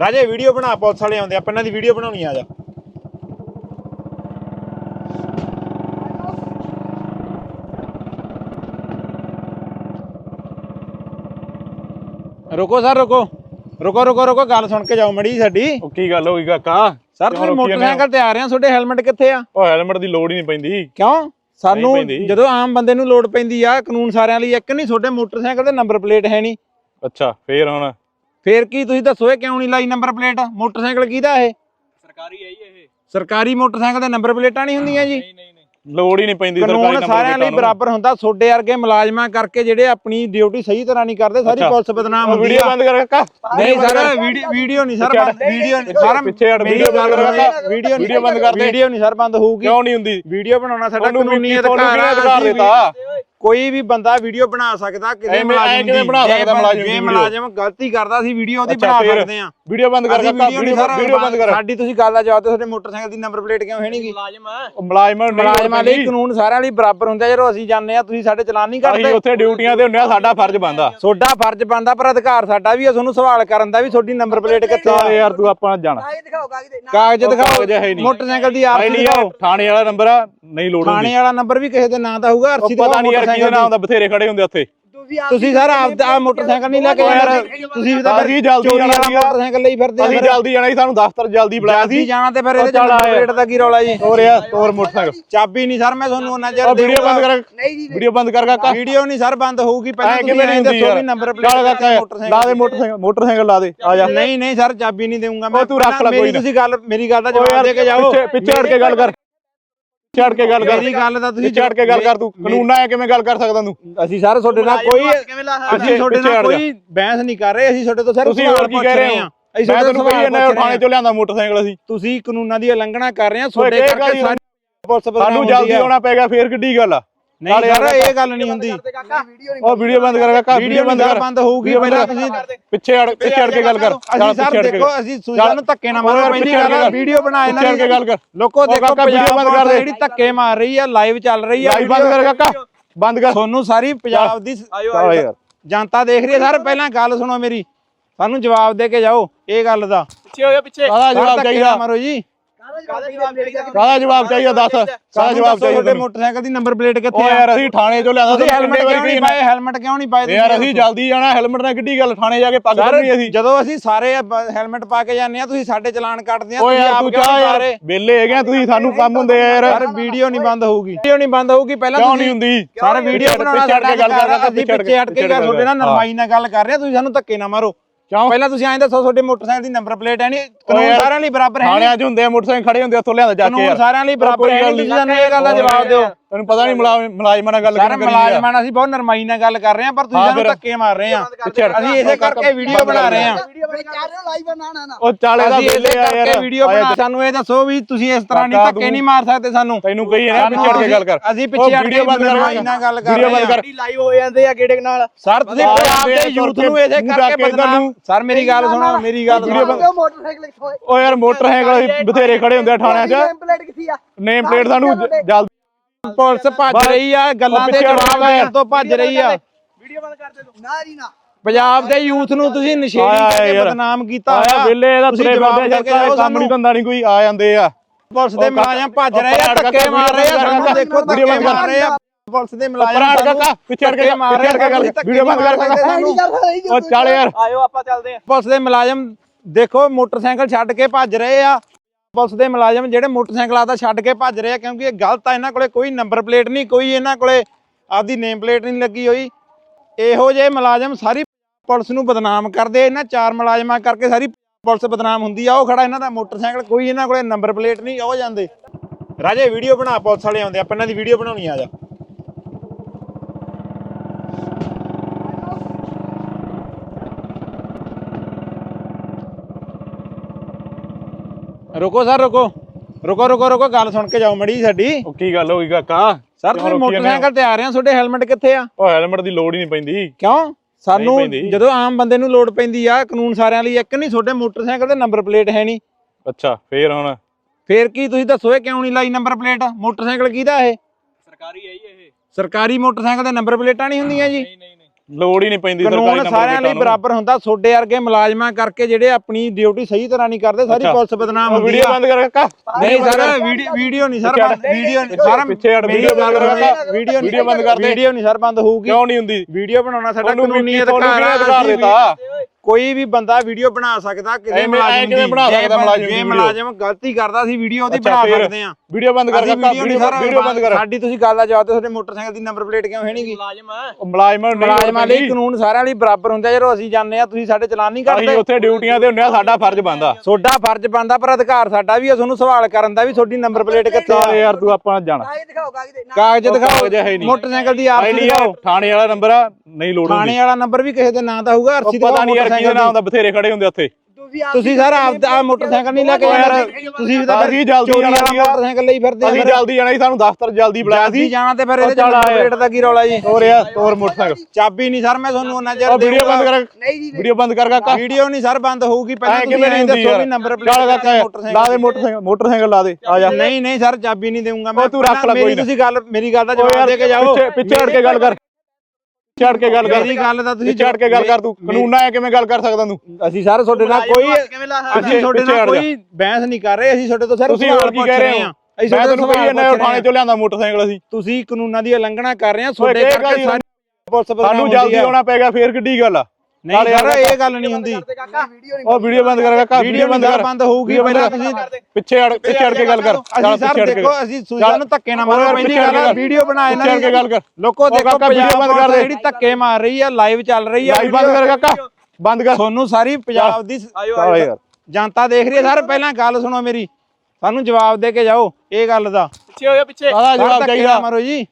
ਰਾਜੇ ਵੀਡੀਓ ਬਣਾ ਪੁਲਿਸ ਵਾਲੇ ਆਉਂਦੇ ਆਪਾਂ ਇਹਨਾਂ ਦੀ ਵੀਡੀਓ ਬਣਾਉਣੀ ਆ ਜਾ। ਰੁਕੋ ਸਰ ਰੁਕੋ। ਰੁਕੋ ਰੁਕੋ ਰੁਕੋ ਗੱਲ ਸੁਣ ਕੇ ਜਾਓ ਮੜੀ ਸਾਡੀ। ਉਹ ਕੀ ਗੱਲ ਹੋ ਗਈ ਕਾਕਾ? ਸਰ ਤੁਸੀਂ ਹੋ? ਮੋਟਰਸਾਈਕਲ ਤੇ ਆ ਰਹੇ ਆ ਤੁਹਾਡੇ ਹੈਲਮਟ ਕਿੱਥੇ ਆ? ਉਹ ਹੈਲਮਟ ਦੀ ਲੋੜ ਹੀ ਨਹੀਂ ਪੈਂਦੀ। ਕਿਉਂ? ਸਾਨੂੰ। ਜਦੋਂ ਆਮ ਬੰਦੇ ਨੂੰ ਲੋਡ ਪੈਂਦੀ ਆ ਕਾਨੂੰਨ ਸਾਰਿਆਂ ਲਈ ਇੱਕ ਨਹੀਂ ਤੁਹਾਡੇ ਮੋਟਰਸਾਈਕਲ ਤੇ ਨੰਬਰ ਪਲੇਟ ਹੈ ਨਹੀਂ। ਅੱਛਾ ਫੇਰ ਹੁਣ? ਫੇਰ ਕੀ ਤੁਸੀਂ ਦੱਸੋ ਇਹ ਕਿਉਂ ਨਹੀਂ ਲਾਈ ਨੰਬਰ ਪਲੇਟ? ਮੋਟਰਸਾਈਕਲ ਕਿਹਦਾ ਇਹ? ਸਰਕਾਰੀ ਹੈ ਜੀ ਇਹ। ਸਰਕਾਰੀ ਮੋਟਰਸਾਈਕਲ ਦੇ ਨੰਬਰ ਪਲੇਟਾਂ ਨਹੀਂ ਹੁੰਦੀਆਂ ਜੀ? ਨਹੀਂ ਨਹੀਂ ਨਹੀਂ। ਲੋੜ ਹੀ ਨਹੀਂ ਪੈਂਦੀ ਸਰਕਾਰੀ ਕਾਨੂੰਨ ਨੰਬਰ ਸਾਰਿਆਂ ਲਈ। ਬਰਾਬਰ ਹੁੰਦਾ। ਤੁਹਾਡੇ ਵਰਗੇ ਮੁਲਾਜ਼ਮਾਂ ਕਰਕੇ ਜਿਹੜੇ ਆਪਣੀ ਡਿਊਟੀ ਸਹੀ ਤਰ੍ਹਾਂ ਨਹੀਂ ਕਰਦੇ ਸਾਰੀ। ਪੁਲਿਸ ਬਦਨਾਮ ਹੁੰਦੀ ਵੀਡੀਓ ਬੰਦ ਕਰ ਕਾਕਾ। ਨਹੀਂ ਸਰ ਵੀਡੀਓ ਨਹੀਂ ਸਰ ਵੀਡੀਓ ਸਰ ਪਿੱਛੇ ਹਟ, ਵੀਡੀਓ ਬੰਦ ਕਰ ਕਾਕਾ। ਵੀਡੀਓ ਵੀਡੀਓ ਬੰਦ ਕਰ ਦੇ। ਵੀਡੀਓ ਨਹੀਂ ਸਰ ਬੰਦ ਹੋਊਗੀ। ਕਿਉਂ ਨਹੀਂ ਹੁੰਦੀ? ਵੀਡੀਓ ਬਣਾਉਣਾ ਸਾਡਾ ਕਾਨੂੰਨੀ ਅਧਿਕਾਰ ਅਸੀਂ ਦਿੱਤਾ। ਕੋਈ ਵੀ ਬੰਦਾ ਵੀਡੀਓ ਬਣਾ ਸਕਦਾ ਕਿਸੇ ਐਵੇਂ- ਮੁਲਾਜ਼ਮ ਕਿਵੇਂ ਦੀ। ਬਣਾ ਜੇ ਸਕਦਾ ਮੁਲਾਜ਼ਮ ਦੀ ਜੇ video? ਮੁਲਾਜ਼ਮ ਗਲਤੀ ਕਰਦਾ ਸੀ ਵੀਡੀਓ ਉਹਦੀ ਅੱਛਾ, ਬਣਾ ਫਿਰ? ਸਕਦੇ ਆ ਵੀਡੀਓ ਬੰਦ ਕਰ ਕਾਕਾ ਵੀਡੀਓ ਨਹੀਂ ਸਰ ਵੀਡੀਓ ਬੰਦ ਕਰ ਸਾਡੀ ਤੁਸੀਂ ਗੱਲ ਦਾ ਜਵਾਬ ਦਿਓ ਤੁਹਾਡੇ ਮੋਟਰਸਾਈਕਲ ਦੀ ਨੰਬਰ ਪਲੇਟ ਕਿਉਂ ਹੈ ਨਹੀਂਗੀ ਮੁਲਾਜ਼ਮ ਆ ਉਹ ਮੁਲਾਜ਼ਮਾਂ ਨੂੰ ਨਹੀਂ ਲੋੜ ਮੁਲਾਜ਼ਮਾਂ ਲਈ। ਕਾਨੂੰਨ ਸਾਰਿਆਂ ਲਈ ਬਰਾਬਰ ਹੁੰਦਾ ਜਦੋਂ ਅਸੀਂ ਜਾਂਦੇ ਆ ਤੁਸੀਂ ਸਾਡੇ ਚਲਾਨ ਨਹੀਂ ਅਸੀਂ ਕਰਦੇ ਉੱਥੇ ਡਿਊਟੀਆਂ ਤੇ ਹੁੰਨੇ ਆ ਸਾਡਾ ਫਰਜ਼ ਬਣਦਾ ਤੁਹਾਡਾ ਫਰਜ਼ ਬਣਦਾ ਪਰ ਅਧਿਕਾਰ ਸਾਡਾ ਵੀ ਆ ਤੁਹਾਨੂੰ ਸਵਾਲ ਕਰਨ ਦਾ ਵੀ ਤੁਹਾਡੀ ਨੰਬਰ ਪਲੇਟ ਕਿੱਥੇ ਚੱਲ ਆ ਯਾਰ ਤੂੰ ਆਪਾਂ ਜਾਣਾ ਕਾਗਜ਼ ਦਿਖਾਓ ਕਾਗਜ਼ ਹੈ ਹੀ ਨਹੀਂ। ਮੋਟਰਸਾਈਕਲ ਦੀ ਨਹੀਂ ਦਿਖਾਓ ਥਾਣੇ ਵਾਲਾ ਨੰਬਰ ਆ ਨਹੀਂ ਲੋੜ ਹੁੰਦੀ। ਥਾਣੇ ਵਾਲਾ ਨੰਬਰ ਵੀ ਕਿਸੇ ਦੇ ਨਾਂ ਦਾ ਹੋਊਗਾ ਉਹ ਆਰਸੀ ਪਤਾ ਨਹੀਂ ਯਾਰ ਕੀ ਨਾਮ ਹੁੰਦਾ ਬਥੇਰੇ ਖੜੇ ਹੁੰਦੇ ਉੱਥੇ। ਤੁਸੀਂ ਸਰ ਆਪ ਆ ਮੋਟਰਸਾਈਕਲ ਨਹੀਂ ਲੈ ਕੇ ਜਾਣਾ ਤੁਸੀਂ ਵੀ ਤਾਂ ਅਸੀਂ ਜਲਦੀ ਜਾਣਾ ਸੀਗਾ। ਮੋਟਰਸਾਈਕਲ ਲਈ ਫਿਰਦੇ ਅਸੀਂ। ਜਲਦੀ ਜਾਣਾ ਸੀ ਸਾਨੂੰ ਦਫ਼ਤਰ ਜਲਦੀ ਬੁਲਾਇਆ ਜਲਦੀ ਸੀ ਜਾਣਾ ਤੇ ਫਿਰ ਇਹਦੇ ਚ। ਪਲੇਟ ਦਾ ਕੀ ਰੌਲਾ ਜੀ? ਤੋਰ ਯਾਰ ਤੋਰ ਮੋਟਰਸਾਈਕਲ। ਚਾਬੀ ਨਹੀਂ ਸਰ ਮੈਂ ਤੁਹਾਨੂੰ ਉਹਨਾਂ ਉਹ ਚਿਰ ਵੀਡੀਓ ਬੰਦ ਕਰ। ਵੀਡੀਓ ਬੰਦ ਕਰ ਕਾਕਾ। ਵੀਡੀਓ ਨਹੀਂ ਸਰ ਬੰਦ ਹੋਊਗੀ। ਪਹਿਲਾਂ ਤੁਸੀਂ ਕਿਵੇਂ ਨਹੀਂ ਐਂ ਦੱਸੋ ਯਾਰ। ਵੀ ਨੰਬਰ ਪਲੇਟ ਲਾ ਦੇ ਮੋਟਰਸਾਈਕਲ ਮੋਟਰਸਾਈਕਲ ਲਾ ਦੇ। ਆ ਜਾ। ਨਹੀਂ ਨਹੀਂ ਸਰ ਚਾਬੀ ਨਹੀਂ ਦੇਊਂਗਾ। ਮੈਂ ਤੂੰ ਰੱਖ ਲੈ ਕੋਈ। ਤੁਸੀਂ ਗੱਲ ਮੇਰੀ ਗੱਲ ਦਾ ਜਵਾਬ ਯਾਰ ਦੇ ਕੇ ਜਾਓ। ਪਿੱਛੇ ਪਿੱਛੇ ਹਟ ਕੇ ਗੱਲ ਕਰ। ਹਟ ਕੇ ਗੱਲ ਕਰ। ਮੇਰੀ ਗੱਲ ਦਾ ਤੁਸੀਂ ਹਟ ਕੇ ਗੱਲ ਕਰ ਤੂੰ। ਕਾਨੂੰਨ ਨਾਲ ਕਿਵੇਂ ਗੱਲ ਕਰ ਸਕਦਾ ਤੂੰ? ਅਸੀਂ ਸਰ ਤੁਹਾਡੇ ਨਾਲ ਕੋਈ ਅਸੀਂ ਤੁਹਾਡੇ ਨਾਲ। ਕੋਈ ਬਹਿਸ ਨਹੀਂ ਕਰ ਰਹੇ ਅਸੀਂ ਤੁਹਾਡੇ ਤੋਂ ਸਿਰਫ ਤੁਸੀਂ ਹੋਰ ਸਵਾਲ ਕੀ ਪੁੱਛ ਕਹਿ ਰਹੇ ਹੋ? ਹਾਂ। ਅਸੀਂ ਮੈਂ ਤੁਹਾਡੇ ਤੈਨੂੰ ਤੋਂ ਕਹੀ ਜਾਂਦਾ ਥਾਣੇ ਚੋਂ ਲਿਆਂਦਾ ਮੋਟਰਸਾਈਕਲ ਅਸੀਂ। ਤੁਸੀਂ ਕਾਨੂੰਨਾਂ ਦੀ ਉਲੰਘਣਾ ਕਰ ਰਹੇ ਆ ਓਏ ਤੁਹਾਡੇ ਕਰਕੇ ਸਾਰੀ ਪੁਲਿਸ ਸਾਨੂੰ ਜਲਦੀ। ਆਉਣਾ ਪੈਗਾ ਫੇਰ ਕਿੱਡੀ ਗੱਲ ਆ? ਨਹੀਂ ਯਾਰ ਇਹ ਗੱਲ ਨਹੀਂ ਹੁੰਦੀ। ਉਹ ਵੀਡੀਓ ਬੰਦ ਕਰ ਕਾਕਾ ਵੀਡੀਓ ਬੰਦ ਕਰ। ਬੰਦ ਹੋਊਗੀ ਪਹਿਲਾਂ ਤੁਸੀਂ ਪਿੱਛੇ ਹਟ ਪਿੱਛੇ ਹਟ ਕੇ ਗੱਲ ਕਰ। ਅਸੀਂ ਕੇ ਦੇਖੋ ਅਸੀਂ ਸੁਜਾ ਨੂੰ ਧੱਕੇ ਨਾ ਮਾਰੋ ਪਹਿਲੀ ਪਿੱਛੇ ਹਟ ਕੇ ਗੱਲ। ਵੀਡੀਓ ਬਣਾ ਇਹਨਾਂ ਕੇ ਗੱਲ ਕਰ। ਲੋਕੋ ਦੇਖੋ ਕਾਕਾ ਵੀਡੀਓ ਪੰਜਾਬ ਬੰਦ ਕਰ ਦੇ। ਜਿਹੜੀ ਧੱਕੇ ਮਾਰ ਰਹੀ ਆ ਲਾਈਵ ਚੱਲ ਰਹੀ ਆ ਬੰਦ ਕਰ ਕਾਕਾ। ਬੰਦ ਕਰ। ਤੁਹਾਨੂੰ ਸਾਰੀ ਪੰਜਾਬ ਦੀ ਜਨਤਾ ਦੇਖ ਰਹੀ ਹੈ ਸਰ ਪਹਿਲਾਂ ਗੱਲ ਸੁਣੋ ਮੇਰੀ। ਸਾਨੂੰ ਜਵਾਬ ਦੇ ਕੇ ਜਾਓ ਇਹ ਗੱਲ ਦਾ। ਪਿੱਛੇ ਹੋਇਆ ਪਿੱਛੇ। ਸਰ ਜਵਾਬ ਚਾਹੀਦਾ। ਮਾਰੋ ਜੀ। ਕਾਹਦਾ ਜਵਾਬ ਦੇ ਕਾਹਦਾ ਜਵਾਬ ਚਾਹੀਦਾ? ਦੱਸ ਕਾਹਦਾ ਜਵਾਬ ਚਾਹੀਦਾ ਤੁਹਾਡੇ ਤੈਨੂੰ? ਮੋਟਰਸਾਈਕਲ ਦੀ ਨੰਬਰ ਪਲੇਟ ਕਿੱਥੇ ਓ ਆ? ਯਾਰ ਅਸੀਂ ਥਾਣੇ ਚੋਂ ਲਿਆਂਦਾ ਤੁਸੀਂ ਹੈਲਮਟ ਕਿਉਂ ਨਹੀਂ ਪਾਏ? ਹੈਲਮਟ ਕਿਉਂ ਨਹੀਂ ਪਾਏ ਯਾਰ ਅਸੀਂ ਜਲਦੀ ਜਾਣਾ ਹੈਲਮਟ ਨਾਲ ਕਿੱਡੀ ਗੱਲ? ਥਾਣੇ ਜਾ ਕੇ ਪੱਗ ਬੰਨਣੀ ਅਸੀਂ। ਜਦੋਂ ਅਸੀਂ ਸਾਰੇ ਹੈਲਮਟ ਪਾ ਕੇ ਜਾਂਦੇ ਆ ਤੁਸੀਂ ਸਾਡੇ ਚਲਾਨ ਕੱਟਦੇ ਆ ਤੁਸੀਂ ਯਾਰ ਆਪ ਤੂੰ ਕਿਉਂ ਯਾਰ ਰਹੇ? ਵੇਲੇ ਹੈਗੇ ਆ ਤੁਸੀਂ ਸਾਨੂੰ ਕੰਮ ਹੁੰਦੇ ਆ ਯਾਰ। ਸਰ ਵੀਡੀਓ ਨਹੀਂ ਬੰਦ ਹੋਊਗੀ। ਵੀਡੀਓ ਨਹੀਂ ਬੰਦ ਹੋਊਗੀ ਪਹਿਲਾਂ ਕਿਉਂ ਨਹੀਂ ਹੁੰਦੀ? ਸਰ ਵੀਡੀਓ ਬਣਾਉਣਾ ਕੇ ਗੱਲ ਕਰ ਅਸੀਂ ਪਿੱਛੇ ਹਟ ਕੇ ਗੱਲ ਤੁਹਾਡੇ ਨਾਲ ਨਰਮਾਈ ਨਾਲ ਗੱਲ ਕਰ ਰਹੇ ਆ ਤੁਸੀਂ ਸਾਨੂੰ ਧੱਕੇ ਨਾ ਮਾਰੋ। ਕਿਉਂ? ਪਹਿਲਾਂ ਤੁਸੀਂ ਐਂ ਦੱਸੋ ਤੁਹਾਡੇ ਮੋਟਰਸਾਈਕਲ ਦੀ ਨੰਬਰ ਪਲੇਟ ਹੈ ਨਹੀਂ ਕਾਨੂੰਨ ਸਾਰਿਆਂ ਲਈ ਬਰਾਬਰ ਹੈ ਥਾਣਿਆਂ 'ਚ ਹੁੰਦੇ ਆ ਮੋਟਰਸਾਈਕਲ ਖੜੇ ਹੁੰਦੇ ਆ, ਉੱਥੋਂ ਲਿਆਂਦਾ ਜਾ ਕੇ ਕਾਨੂੰਨ ਸਾਰਿਆਂ ਲਈ ਬਰਾਬਰ ਹੈ ਨਹੀਂ ਤੁਸੀਂ ਸਾਨੂੰ ਇਹ ਗੱਲ ਦਾ ਜਵਾਬ ਦਿਓ। ਤੈਨੂੰ ਪਤਾ ਨਹੀਂ ਮੁਲਾਜ਼ਮਾਂ ਨਾਲ ਗੱਲ ਕਿਵੇਂ ਕਰੀ ਮੁਲਾਜ਼ਮਾਂ ਨਾਲ ਅਸੀਂ ਬਹੁਤ ਨਰਮਾਈ ਨਾਲ ਗੱਲ ਕਰ ਰਹੇ ਹਾਂ ਪਰ ਤੁਸੀਂ ਸਾਨੂੰ। ਧੱਕੇ ਮਾਰ ਰਹੇ ਆ। ਅਸੀਂ ਇਸੇ ਕਰਕੇ ਵੀਡੀਓ ਬਣਾ ਰਹੇ ਆ ਵੀਡੀਓ ਬਣਾ ਕੇ ਲਾਈਵ ਬਣਾਣਾ ਨਾ। ਉਹ ਚਾਲੇ ਦਾ ਅਸੀਂ ਇਸੇ ਵੇਲੇ ਆ ਯਾਰ। ਵੀਡੀਓ ਬਣਾ ਸਾਨੂੰ ਇਹ ਦੱਸੋ ਵੀ ਤੁਸੀਂ ਇਸ ਤਰ੍ਹਾਂ ਨਹੀਂ ਧੱਕੇ ਨਹੀਂ ਮਾਰ ਸਕਦੇ ਸਾਨੂੰ। ਤੈਨੂੰ ਕਹੀ ਹੈ ਨਾ ਪਿੱਛੇ ਹਟ ਕੇ ਗੱਲ ਕਰ। ਅਸੀਂ ਪਿੱਛੇ ਹਟ ਕੇ ਵੀਡੀਓ ਬੰਦ ਨਰਮਾਈ ਨਾਲ ਗੱਲ ਕਰ ਵੀਡੀਓ ਰਹੇ ਕਰ। ਲਾਈਵ ਹੋ ਜਾਂਦੇ ਆ ਗੇੜੇ ਨਾਲ। ਸਰ ਤੁਸੀਂ ਪੰਜਾਬ ਦੇ ਯੂਥ ਨੂੰ ਇਹਦੇ ਮੂੰਹ ਕਰਕੇ ਬਦਨਾਮ ਨੂੰ। ਸਰ ਮੇਰੀ ਗੱਲ ਸੁਣੋ ਮੇਰੀ ਗੱਲ ਵੀਡੀਓ ਸੁਣੋ ਮੋਟਰਸਾਈਕਲ ਓ ਯਾਰ ਮੋਟਰਸਾਈਕਲ ਬਥੇਰੇ ਖੜੇ ਹੁੰਦੇ ਆ ਥਾਣਿਆਂ 'ਚ। ਪਲੇਟ ਕਿੱਥੇ ਆ। ਨੇਮ ਪਲੇਟ ਸਾਨੂੰ ਜਲਦੀ ਪੁਲਿਸ ਭੱਜ ਰਹੀ ਆ ਗੱਲਾਂ ਦੇ ਜਵਾਬ ਦੇਣ ਤੋਂ ਭੱਜ ਰਹੀ ਆ। ਵੀਡੀਓ ਬੰਦ ਕਰ ਦੇ ਨਾ ਜੀ ਨਾ। ਪੰਜਾਬ ਦੇ ਯੂਥ ਨੂੰ ਤੁਸੀਂ ਨਸ਼ੇੜੀ ਕਰਕੇ। ਬਦਨਾਮ ਕੀਤਾ। ਆਇਆ ਹੋਇਆ ਵੇਲੇ ਦਾ ਤੁਸੀਂ ਤੁਰੇ ਜਵਾਬ ਬੰਦੇ ਜਾਓ ਕੰਮ ਨਹੀਂ। ਧੰਦਾ ਨਹੀਂ ਕੋਈ ਆ ਜਾਂਦੇ ਆ। ਪੁਲਿਸ ਦੇ ਉਹ ਮੁਲਾਜ਼ਮ ਭੱਜ ਉਹ ਰਹੇ ਆ ਧੱਕੇ ਕਾਕਾ ਮਾਰ ਰਹੇ ਆ ਸਾਨੂੰ ਦੇਖੋ ਧੱਕੇ ਵੀਡੀਓ ਬੰਦ ਮਾਰ ਰਹੇ ਆ। ਪੁਲਿਸ ਦੇ ਮੁਲਾਜ਼ਮ ਪਰਾੜ ਸਾਨੂੰ ਕਾਕਾ ਪਿੱਛੇ ਹਟ ਕੇ ਮਾਰ ਗੱਲ ਧੱਕੇ ਵੀਡੀਓ ਬੰਦ ਕਰ ਸਾਨੂੰ। ਓ ਚੱਲ ਯਾਰ। ਆਇਓ ਆਪਾਂ ਚੱਲਦੇ ਆ। ਪੁਲਿਸ ਦੇ ਮੁਲਾਜ਼ਮ ਦੇਖੋ ਮੋਟਰਸਾਈਕਲ ਛੱਡ ਕੇ ਭੱਜ ਰਹੇ ਆ। ਪੁਲਿਸ ਦੇ ਮੁਲਾਜ਼ਮ ਜਿਹੜੇ ਮੋਟਰਸਾਈਕਲਾਂ ਦਾ ਛੱਡ ਕੇ ਭੱਜ ਰਹੇ ਆ, ਕਿਉਂਕਿ ਇਹ ਗਲਤ ਆ, ਇਹਨਾਂ ਕੋਲੇ ਕੋਈ ਨੰਬਰ ਪਲੇਟ ਨਹੀਂ, ਕੋਈ ਇਹਨਾਂ ਕੋਲੇ ਆਪਦੀ ਨੇਮ ਪਲੇਟ ਨਹੀਂ ਲੱਗੀ ਹੋਈ। ਇਹੋ ਜਿਹੇ ਮੁਲਾਜ਼ਮ ਸਾਰੀ ਪੁਲਿਸ ਨੂੰ ਬਦਨਾਮ ਕਰਦੇ ਇਹਨਾਂ ਚਾਰ ਮੁਲਾਜ਼ਮਾਂ ਕਰਕੇ ਸਾਰੀ ਪੁਲਿਸ ਬਦਨਾਮ ਹੁੰਦੀ ਆ, ਉਹ ਖੜਾ ਇਹਨਾਂ ਦਾ ਮੋਟਰਸਾਈਕਲ, ਕੋਈ ਇਹਨਾਂ ਕੋਲੇ ਨੰਬਰ ਪਲੇਟ ਨਹੀਂ, ਉਹ ਜਾਂਦੇ। ਰਾਜੇ, ਵੀਡੀਓ ਬਣਾ ਪੁਲਿਸ ਵਾਲੇ ਆਉਂਦੇ, ਆਪਾਂ ਇਹਨਾਂ ਦੀ ਵੀਡੀਓ ਬਣਾਉਣੀ ਆ ਜਾ। ਰੁਕੋ ਸਰ ਰੁਕੋ। ਰੁਕੋ ਰੁਕੋ ਰੁਕੋ ਗੱਲ ਸੁਣ ਕੇ ਜਾਓ ਮੜੀ ਸਾਡੀ। ਉਹ ਕੀ ਗੱਲ ਹੋ ਗਈ ਕਾਕਾ? ਸਰ ਤੁਸੀਂ ਮੋਟਰਸਾਈਕਲ ਤੇ ਆ ਰਹੇ ਆ ਤੁਹਾਡੇ ਹੈਲਮਟ ਕਿੱਥੇ ਆ? ਉਹ ਹੈਲਮਟ ਦੀ ਲੋੜ ਹੀ ਨਹੀਂ ਪੈਂਦੀ। ਕਿਉਂ? ਸਾਨੂੰ। ਜਦੋਂ ਆਮ ਬੰਦੇ ਨੂੰ ਲੋਡ ਪੈਂਦੀ ਆ ਕਾਨੂੰਨ ਸਾਰਿਆਂ ਲਈ ਇੱਕ ਨਹੀਂ ਤੁਹਾਡੇ ਮੋਟਰਸਾਈਕਲ ਤੇ ਨੰਬਰ ਪਲੇਟ ਹੈ ਨਹੀਂ। ਅੱਛਾ ਫੇਰ ਹੁਣ? ਫੇਰ ਕੀ ਤੁਸੀਂ ਦੱਸੋ ਇਹ ਕਿਉਂ ਨਹੀਂ ਲਾਈ ਨੰਬਰ ਪਲੇਟ? ਮੋਟਰਸਾਈਕਲ ਕਿਹਦਾ ਇਹ? ਸਰਕਾਰੀ ਹੈ ਜੀ ਇਹ। ਸਰਕਾਰੀ ਮੋਟਰਸਾਈਕਲ ਦੇ ਨੰਬਰ ਪਲੇਟਾਂ ਨਹੀਂ ਹੁੰਦੀਆਂ ਜੀ? ਨਹੀਂ ਨਹੀਂ। ਲੋੜ ਹੀ ਨਹੀਂ ਪੈਂਦੀ ਸਰਕਾਰੀ ਕਾਨੂੰਨ ਨੰਬਰ ਸਾਰਿਆਂ ਲਈ। ਬਰਾਬਰ ਹੁੰਦਾ ਛੋਡੇ ਵਰਗੇ ਮੁਲਾਜ਼ਮਾਂ ਕਰਕੇ ਜਿਹੜੇ ਆਪਣੀ ਡਿਊਟੀ ਸਹੀ ਤਰ੍ਹਾਂ ਨਹੀਂ ਕਰਦੇ ਸਾਰੀ। ਪੁਲਿਸ ਬਦਨਾਮ ਹੁੰਦੀ ਵੀਡੀਓ ਆ। ਬੰਦ ਕਰ ਕਾਕਾ ਨਹੀਂ ਸਰ ਵੀਡੀਓ ਵੀਡੀਓ ਨਹੀਂ ਸਰ ਬੰਦ ਵੀਡੀਓ ਨਹੀਂ ਸਰ ਪਿੱਛੇ ਹਟ, ਵੀਡੀਓ ਬੰਦ ਕਰ ਸੁਣੋ, ਵੀਡੀਓ ਨਹੀਂ ਵੀਡੀਓ ਬੰਦ ਕਰ ਦੇ। ਵੀਡੀਓ ਨਹੀਂ ਸਰ ਬੰਦ ਹੋਊਗੀ। ਕਿਉਂ ਨਹੀਂ ਹੁੰਦੀ? ਵੀਡੀਓ ਬਣਾਉਣਾ ਸਾਡਾ ਕਾਨੂੰਨੀ ਅਧਿਕਾਰ ਅਸੀਂ ਦਿੱਤਾ? ਕੋਈ ਵੀ ਬੰਦਾ ਵੀਡੀਓ ਬਣਾ ਸਕਦਾ ਕਿਸੇ ਮੁਲਾਜ਼ਮ ਕਿਵੇਂ ਦੀ। ਬਣਾ ਜੇ ਸਕਦਾ ਮੁਲਾਜ਼ਮ ਦੀ ਗਲਤੀ ਕਰਦਾ ਸੀ ਵੀਡੀਓ ਉਹਦੀ ਬਣਾ? ਸਕਦੇ ਆ ਵੀਡੀਓ ਬੰਦ ਕਰ ਅਸੀਂ ਕਾਕਾ ਵੀਡੀਓ ਨਹੀਂ ਸਰ ਵੀਡੀਓ ਬੰਦ ਕਰ। ਸਾਡੀ ਤੁਸੀਂ ਗੱਲ ਦਾ ਜਵਾਬ ਦਿਓ ਤੁਹਾਡੇ ਮੋਟਰਸਾਈਕਲ ਦੀ ਨੰਬਰ ਪਲੇਟ ਕਿਉਂ ਹੈ ਨਹੀਂਗੀ ਮੁਲਾਜ਼ਮ ਉਹ ਮੁਲਾਜ਼ਮਾਂ ਮੁਲਾਜ਼ਮਾਂ ਲਈ। ਕਾਨੂੰਨ ਸਾਰਿਆਂ ਲਈ ਬਰਾਬਰ ਹੁੰਦਾ ਜਦੋਂ ਅਸੀਂ ਜਾਂਦੇ ਆ ਤੁਸੀਂ ਸਾਡੇ ਚਲਾਨ ਨਹੀਂ ਅਸੀਂ ਕਰਦੇ ਉੱਥੇ ਡਿਊਟੀਆਂ ਤੇ ਹੁੰਨੇ ਆ ਸਾਡਾ ਫਰਜ਼ ਬਣਦਾ। ਤੁਹਾਡਾ ਫਰਜ਼ ਬਣਦਾ ਪਰ ਅਧਿਕਾਰ ਸਾਡਾ ਵੀ ਆ ਤੁਹਾਨੂੰ ਸਵਾਲ ਕਰਨ ਦਾ ਵੀ ਤੁਹਾਡੀ ਨੰਬਰ ਪਲੇਟ ਕਿੱਥੇ ਆ? ਯਾਰ ਤੂੰ ਆਪਾਂ ਜਾਣਾ। ਕਾਗਜ਼ ਦਿਖਾਓ ਕਾਗਜ਼ ਦੇ। ਦਿਖਾਓ। ਮੋਟਰਸਾਈਕਲ ਦੀ ਨਹੀਂ ਦਿਖਾਓ। ਥਾਣੇ ਵਾਲਾ ਨੰਬਰ ਆ ਨਹੀਂ ਲੋੜ ਥਾਣੇ ਹੁੰਦੀ। ਵਾਲਾ ਨੰਬਰ ਵੀ ਕਿਸੇ ਦੇ ਨਾਂ ਦਾ ਹੋਊਗਾ ਅਰਸੀ ਪਤਾ ਨਹੀਂ ਯਾਰ ਮੋਟਰਸਾਈਕਲ ਨਾਮ ਹੁੰਦਾ ਬਥੇਰੇ ਖੜੇ ਹੁੰਦੇ ਉੱਥੇ। ਤੁਸੀਂ ਸਰ ਆਪ ਆ ਮੋਟਰਸਾਈਕਲ ਨਹੀਂ ਲੈ ਕੇ ਜਾਣਾ ਤੁਸੀਂ। ਤਾਂ ਫਿਰ ਅਸੀਂ ਜਲਦੀ ਜਾਣਾ ਸੀਗਾ। ਮੋਟਰਸਾਈਕਲ ਲਈ ਫਿਰਦੇ ਅਸੀਂ ਜਲਦੀ ਜਾਣਾ ਸੀ ਸਾਨੂੰ ਦਫ਼ਤਰ ਜਲਦੀ ਬੁਲਾਇਆ ਜਲਦੀ ਸੀ। ਜਾਣਾ ਤੇ ਫਿਰ ਇਹਦੇ ਚ। ਪਲੇਟ ਦਾ ਕੀ ਰੌਲਾ ਜੀ? ਤੋਰ ਯਾਰ ਤੋਰ ਮੋਟਰਸਾਈਕਲ। ਚਾਬੀ ਨਹੀਂ ਸਰ ਮੈਂ ਤੁਹਾਨੂੰ ਉਹਨਾਂ ਚਿਰ ਵੀਡੀਓ ਬੰਦ ਕਰ। ਵੀਡੀਓ ਬੰਦ ਕਰ ਕਾਕਾ। ਵੀਡੀਓ ਨਹੀਂ ਸਰ ਬੰਦ ਹੋਊਗੀ। ਪਹਿਲਾਂ ਤੁਸੀਂ ਦੱਸੋ ਵੀ ਨੰਬਰ ਪਲੇਟ ਮੋਟਰਸਾਈਕਲ ਲਾ ਦੇ ਮੋਟਰਸਾਈਕਲ ਮੋਟਰਸਾਈਕਲ ਲਾ ਦੇ। ਆ ਜਾ। ਨਹੀਂ ਨਹੀਂ ਸਰ ਚਾਬੀ ਨਹੀਂ ਦੇਊਂਗਾ ਮੈਂ। ਤੂੰ ਰੱਖ ਲੈ ਕੋਈ। ਤੁਸੀਂ ਗੱਲ ਮੇਰੀ ਗੱਲ ਦਾ ਜਵਾਬ ਦੇ ਕੇ ਜਾਓ। ਪਿੱਛੇ ਪਿੱਛੇ ਹਟ ਕੇ ਗੱਲ ਕਰ। ਹਟ ਕੇ ਗੱਲ ਕਰ। ਮੇਰੀ ਗੱਲ ਦਾ ਤੁਸੀਂ ਹਟ ਕੇ ਗੱਲ ਕਰ ਤੂੰ। ਕਾਨੂੰਨ ਆ ਕਿਵੇਂ ਗੱਲ ਕਰ ਸਕਦਾ ਤੂੰ? ਅਸੀਂ ਸਰ ਤੁਹਾਡੇ ਨਾਲ ਕੋਈ ਅਸੀਂ ਤੁਹਾਡੇ ਨਾਲ। ਕੋਈ ਬਹਿਸ ਨਹੀਂ ਕਰ ਰਹੇ ਅਸੀਂ ਤੁਹਾਡੇ ਤੋਂ ਸਿਰਫ ਤੁਸੀਂ ਹੋਰ ਕੀ ਕਹਿ ਰਹੇ ਹੋ? ਹਾਂ। ਅਸੀਂ ਮੈਂ ਤੁਹਾਡੇ ਤੈਨੂੰ ਤੋਂ ਕਹੀ ਜਾਂਦਾ ਰਹੇ ਥਾਣੇ ਹਾਂ ਚੋਂ ਲਿਆਂਦਾ ਮੋਟਰਸਾਈਕਲ ਅਸੀਂ। ਤੁਸੀਂ ਕਾਨੂੰਨਾਂ ਦੀ ਉਲੰਘਣਾ ਕਰ ਰਹੇ ਆ ਓਏ, ਤੁਹਾਡੇ ਕਰਕੇ ਸਾਨੂੰ ਜਲਦੀ। ਆਉਣਾ ਪੈ ਗਿਆ ਫੇਰ ਕਿੱਡੀ ਗੱਲ ਆ? ਨਹੀਂ ਯਾਰ ਇਹ ਗੱਲ ਨਹੀਂ ਹੁੰਦੀ। ਉਹ ਵੀਡੀਓ ਬੰਦ ਕਰ ਕਾਕਾ ਵੀਡੀਓ ਬੰਦ ਕਰ। ਬੰਦ ਹੋਊਗੀ ਪਹਿਲਾਂ। ਤੁਸੀਂ ਪਿੱਛੇ ਹਟ ਪਿੱਛੇ ਹਟ ਕੇ ਗੱਲ ਕਰ। ਅਸੀਂ ਚੱਲ ਸਰ ਦੇਖੋ ਅਸੀਂ ਸੁਜਾ ਨੂੰ ਧੱਕੇ ਨਾ ਮਾਰੋ ਪਹਿਲੀ ਗੱਲ ਕੇ ਵੀਡੀਓ ਬਣਾ ਇਹਨਾਂ ਕੇ ਗੱਲ ਕਰ। ਲੋਕੋ ਦੇਖੋ ਕਾਕਾ ਵੀਡੀਓ ਬੰਦ ਕਰ ਦੇ। ਜਿਹੜੀ ਧੱਕੇ ਮਾਰ ਰਹੀ ਆ ਲਾਈਵ ਚੱਲ ਰਹੀ ਆ। ਲਾਈਵ ਬੰਦ ਕਰ ਕਾਕਾ। ਬੰਦ ਕਰ। ਤੁਹਾਨੂੰ ਸਾਰੀ ਪੰਜਾਬ ਦੀ ਜਨਤਾ ਦੇਖ ਰਹੀ ਹੈ ਸਰ ਪਹਿਲਾਂ ਗੱਲ ਸੁਣੋ ਮੇਰੀ। ਸਾਨੂੰ ਜਵਾਬ ਦੇ ਕੇ ਜਾਓ ਇਹ ਗੱਲ ਦਾ। ਪਿੱਛੇ ਹੋਇਓ ਪਿੱਛੇ। ਸਰ ਜਵਾਬ ਚਾਹੀਦਾ। ਮਾਰੋ ਜੀ।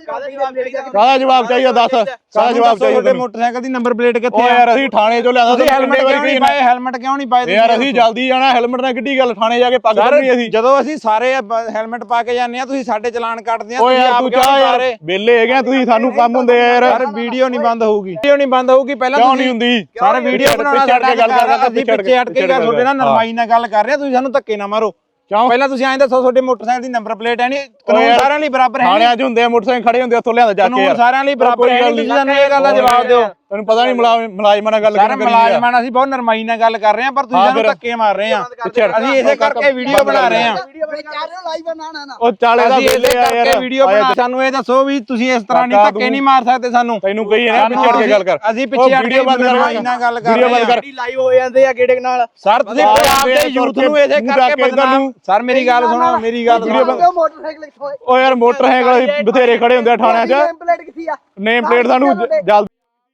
ਕਾਹਦਾ ਜਵਾਬ ਚਾਹੀਦਾ? ਦੱਸ ਕਾਹਦਾ ਜਵਾਬ ਚਾਹੀਦਾ ਤੁਹਾਡੇ ਮੋਟਰਸਾਈਕਲ ਦੀ ਨੰਬਰ ਪਲੇਟ ਕਿੱਥੇ ਆ? ਯਾਰ ਅਸੀਂ ਥਾਣੇ ਚੋਂ ਲਿਆਂਦਾ ਤੁਸੀਂ ਹੈਲਮਟ ਕਿਉਂ ਨਹੀਂ ਪਾਏ? ਹੈਲਮਟ ਕਿਉਂ ਨਹੀਂ ਪਾਏ ਯਾਰ ਤੁਸੀਂ ਅਸੀਂ ਜਲਦੀ ਜਾਣਾ ਹੈਲਮਟ ਨਾਲ ਕਿੱਡੀ ਗੱਲ ਥਾਣੇ ਜਾ ਕੇ ਪੱਗ ਸਰ ਅਸੀਂ। ਜਦੋਂ ਅਸੀਂ ਸਾਰੇ ਹੈਲਮਟ ਪਾ ਕੇ ਜਾਂਦੇ ਆ ਤੁਸੀਂ ਸਾਡੇ ਚਲਾਨ ਕੱਟਦੇ ਆ ਓ ਤੁਸੀਂ ਯਾਰ ਆਪ ਤੂੰ ਕਿਉਂ ਚਾਹ ਯਾਰ ਰਹੇ? ਬੇਲੇ ਹੈਗੇ ਆ ਤੁਸੀਂ ਸਾਨੂੰ ਕੰਮ ਹੁੰਦੇ ਆ ਯਾਰ। ਸਰ ਵੀਡੀਓ ਨਹੀਂ ਬੰਦ ਹੋਊਗੀ। ਵੀਡੀਓ ਨਹੀਂ ਬੰਦ ਹੋਊਗੀ ਪਹਿਲਾਂ ਕਿਉਂ ਨਹੀਂ ਹੁੰਦੀ? ਸਰ ਵੀਡੀਓ ਪਿੱਛੇ ਬਣਾਉਣਾ ਹਟ ਕੇ ਗੱਲ ਕਰ ਅਸੀਂ ਪਿੱਛੇ ਹਟ ਕੇ ਗੱਲ ਤੁਹਾਡੇ ਨਾਲ ਨਰਮਾਈ ਨਾਲ ਗੱਲ ਕਰ ਰਹੇ ਆ ਤੁਸੀਂ ਸਾਨੂੰ ਧੱਕੇ ਨਾ ਮਾਰੋ। ਕਿਉਂ? ਪਹਿਲਾਂ ਤੁਸੀਂ ਐਂ ਦੱਸੋ ਤੁਹਾਡੇ ਮੋਟਰਸਾਈਕਲ ਦੀ ਨੰਬਰ ਪਲੇਟ ਹੈ ਨਹੀਂ? ਕਾਨੂੰਨ ਸਾਰਿਆਂ ਲਈ ਬਰਾਬਰ ਹੈ ਨਹੀਂ? ਥਾਣਿਆਂ 'ਚ ਹੁੰਦੇ ਆ ਮੋਟਰਸਾਈਕਲ ਖੜੇ ਹੁੰਦੇ ਆ, ਉੱਥੋਂ ਲਿਆਂਦਾ ਜਾ ਕੇ ਕਾਨੂੰਨ ਸਾਰਿਆਂ ਲਈ ਬਰਾਬਰ ਹੈ ਨਹੀਂ। ਤੁਸੀਂ ਸਾਨੂੰ ਇਹ ਗੱਲ ਦਾ ਜਵਾਬ ਦਿਓ। ਤੈਨੂੰ ਪਤਾ ਨਹੀਂ ਮੁਲਾਜ਼ਮਾਂ ਨਾਲ ਗੱਲ ਸਰ ਕਿਵੇਂ ਕਰੀ ਮੁਲਾਜ਼ਮਾਂ ਨਾਲ ਅਸੀਂ ਬਹੁਤ ਨਰਮਾਈ ਨਾਲ ਗੱਲ ਕਰ ਰਹੇ ਹਾਂ ਪਰ ਤੁਸੀਂ ਹਾਂ ਸਾਨੂੰ। ਧੱਕੇ ਮਾਰ ਰਹੇ ਆ। ਅਸੀਂ ਇਸੇ ਕਰਕੇ ਵੀਡੀਓ ਬਣਾ ਰਹੇ ਹਾਂ। ਨਾ। ਉਹ ਚਾਲੇ ਦਾ ਅਸੀਂ ਇਸੇ ਬੇਲੇ ਆ ਯਾਰ। ਵੀਡੀਓ ਬਣਾ ਸਾਨੂੰ ਇਹ ਦੱਸੋ ਵੀ ਤੁਸੀਂ ਇਸ ਤਰ੍ਹਾਂ ਨਹੀਂ ਧੱਕੇ ਨਹੀਂ ਮਾਰ ਸਕਦੇ ਸਾਨੂੰ। ਤੈਨੂੰ ਕਹੀ ਨਾ ਪਿੱਛੇ ਕੇ ਗੱਲ ਕਰ। ਅਸੀਂ ਪਿੱਛੇ ਹਟ ਕੇ ਨਰਮਾਈ ਨਾਲ ਗੱਲ ਕਰ ਵੀਡੀਓ ਰਹੇ ਬੰਦ ਹਾਂ। ਕਰ। ਲਾਈਵ ਹੋ ਜਾਂਦੇ ਆ ਗੇੜੇ ਨਾਲ? ਸਰ ਤੁਸੀਂ ਪੰਜਾਬ ਦੇ ਯੂਥ ਨੂੰ ਇਸੇ ਕਰਕੇ ਬਦਨਾਮ ਸਰ ਮੇਰੀ ਗੱਲ ਸੁਣੋ ਮੇਰੀ ਗੱਲ ਵੀਡੀਓ ਸੁਣੋ। ਮੋਟਰਸਾਈਕਲ ਹੋਏ ਓ ਯਾਰ ਮੋਟਰਸਾਈਕਲ ਬਥੇਰੇ ਖੜੇ ਹੁੰਦੇ ਆ ਥਾਣਿਆਂ 'ਚ। ਪਲੇਟ ਕਿੱਥੇ ਆ? ਨੇਮ ਪਲੇਟ ਸਾਨੂੰ ਜਲਦੀ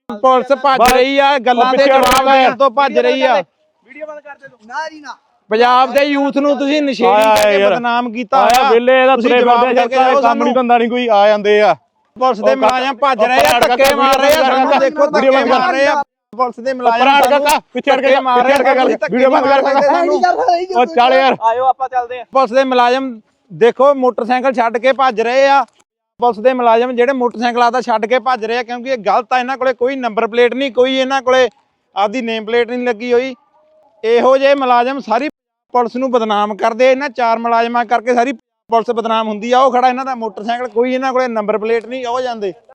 ਪੁਲਿਸ ਭੱਜ ਰਹੀ ਆ ਗੱਲਾਂ ਦੇ ਜਵਾਬ ਦੇਣ ਤੋਂ ਭੱਜ ਰਹੀ ਆ। ਵੀਡੀਓ ਬੰਦ ਕਰ ਦੇ ਤੂੰ। ਨਾ ਜੀ ਨਾ। ਪੰਜਾਬ ਦੇ ਯੂਥ ਨੂੰ ਤੁਸੀਂ ਨਸ਼ੇੜੀ ਕਰਕੇ। ਬਦਨਾਮ ਕੀਤਾ ਆਇਆ ਹੋਇਆ। ਵੇਲੇ ਇਹਦਾ ਤੁਸੀਂ ਤੁਰੇ ਜਵਾਬ ਫਿਰਦੇ ਦੇ ਕੇ ਆ ਜਾਓ ਕੰਮ ਨਹੀਂ ਸਾਨੂੰ। ਧੰਦਾ ਨਹੀਂ ਕੋਈ ਆ ਜਾਂਦੇ ਆ। ਪੁਲਿਸ ਦੇ ਮੁਲਾਜ਼ਮ ਭੱਜ ਰਹੇ ਆ ਪਰਾੜ ਧੱਕੇ ਕਾਕਾ ਮਾਰ ਰਹੇ ਆ ਵੀਡੀਓ ਸਾਨੂੰ ਬੰਦ ਦੇਖੋ ਕਰ, ਵੀਡੀਓ ਧੱਕੇ ਬੰਦ ਕਰ। ਮਾਰ ਰਹੇ ਆ। ਪੁਲਿਸ ਦੇ ਮੁਲਾਜ਼ਮ ਪਰਾੜ ਕਾਕਾ ਕੇ ਮਾਰ ਰਹੇ ਗੱਲ ਵੀਡੀਓ ਬੰਦ ਕਰ ਉਹ ਚੱਲ ਯਾਰ। ਆਇਓ ਆਪਾਂ ਚੱਲਦੇ ਆ ਪੁਲਿਸ ਦੇ ਮੁਲਾਜ਼ਮ ਦੇਖੋ ਮੋਟਰਸਾਈਕਲ ਛੱਡ ਕੇ ਭੱਜ ਰਹੇ ਆ। ਪੁਲਿਸ ਦੇ ਮੁਲਾਜ਼ਮ ਜਿਹੜੇ ਮੋਟਰਸਾਈਕਲਾਂ ਦਾ ਛੱਡ ਕੇ ਭੱਜ ਰਹੇ ਆ, ਕਿਉਂਕਿ ਇਹ ਗਲਤ ਆ, ਇਹਨਾਂ ਕੋਲੇ ਕੋਈ ਨੰਬਰ ਪਲੇਟ ਨਹੀਂ, ਕੋਈ ਇਹਨਾਂ ਕੋਲੇ ਆਪਦੀ ਨੇਮ ਪਲੇਟ ਨਹੀਂ ਲੱਗੀ ਹੋਈ। ਇਹੋ ਜਿਹੇ ਮੁਲਾਜ਼ਮ ਸਾਰੀ ਪੁਲਿਸ ਨੂੰ ਬਦਨਾਮ ਕਰਦੇ ਇਹਨਾਂ ਚਾਰ ਮੁਲਾਜ਼ਮਾਂ ਕਰਕੇ ਸਾਰੀ ਪੁਲਿਸ ਬਦਨਾਮ ਹੁੰਦੀ ਆ, ਉਹ ਖੜਾ ਇਹਨਾਂ ਦਾ ਮੋਟਰਸਾਈਕਲ, ਕੋਈ ਇਹਨਾਂ ਕੋਲੇ ਨੰਬਰ ਪਲੇਟ ਨਹੀਂ, ਉਹ ਜਾਂਦੇ।